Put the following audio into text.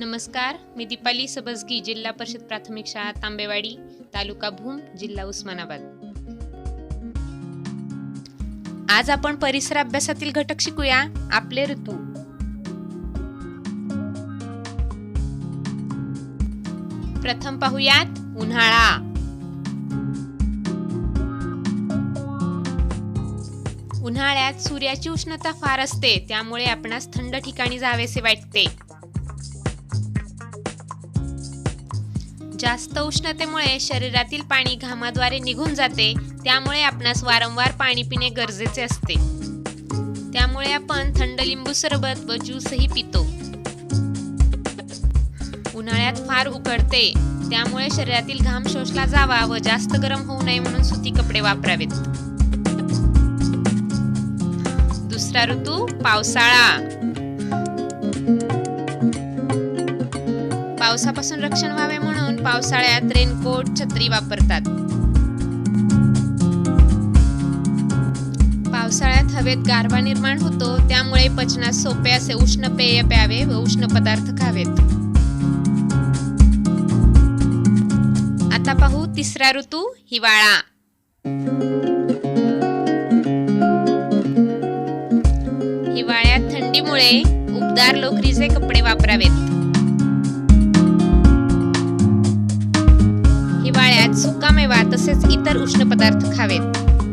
नमस्कार मी दीपाली सबजगी जिल्हा परिषद प्राथमिक शाळा तांबेवाडी तालुका भूम जिल्हा उस्मानाबाद. आज आपण परिसर अभ्यासातील घटक शिकूया आपले ऋतू. प्रथम पाहूयात उन्हाळा. उन्हाळ्यात सूर्याची उष्णता फार असते त्यामुळे आपणास थंड ठिकाणी जावेसे वाटते. जास्त उष्णतेमुळे शरीरातील पाणी घामाद्वारे निघून जाते त्यामुळे आपणास वारंवार पाणी पिणे गरजेचे असते. त्यामुळे आपण थंड लिंबू सरबत व ज्यूसही पितो. उन्हाळ्यात फार उकडते त्यामुळे शरीरातील घाम शोषला जावा व जास्त गरम होऊ नये म्हणून सुती कपडे वापरावेत. दुसरा ऋतू पावसाळा. पावसापासून रक्षण व्हावे म्हणून पावसाळ्यात रेनकोट छत्री वापरतात. पावसाळ्यात हवेत गारवा निर्माण होतो त्यामुळे पचनास सोपे असे उष्ण पेय प्यावे व उष्ण पदार्थ खावेत. आता पाहू तिसरा ऋतू हिवाळा. हिवाळ्यात थंडीमुळे उबदार लोकरीचे कपडे वापरावेत. हिवाळ्यात सुकामेवा तसेच इतर उष्ण पदार्थ खावेत.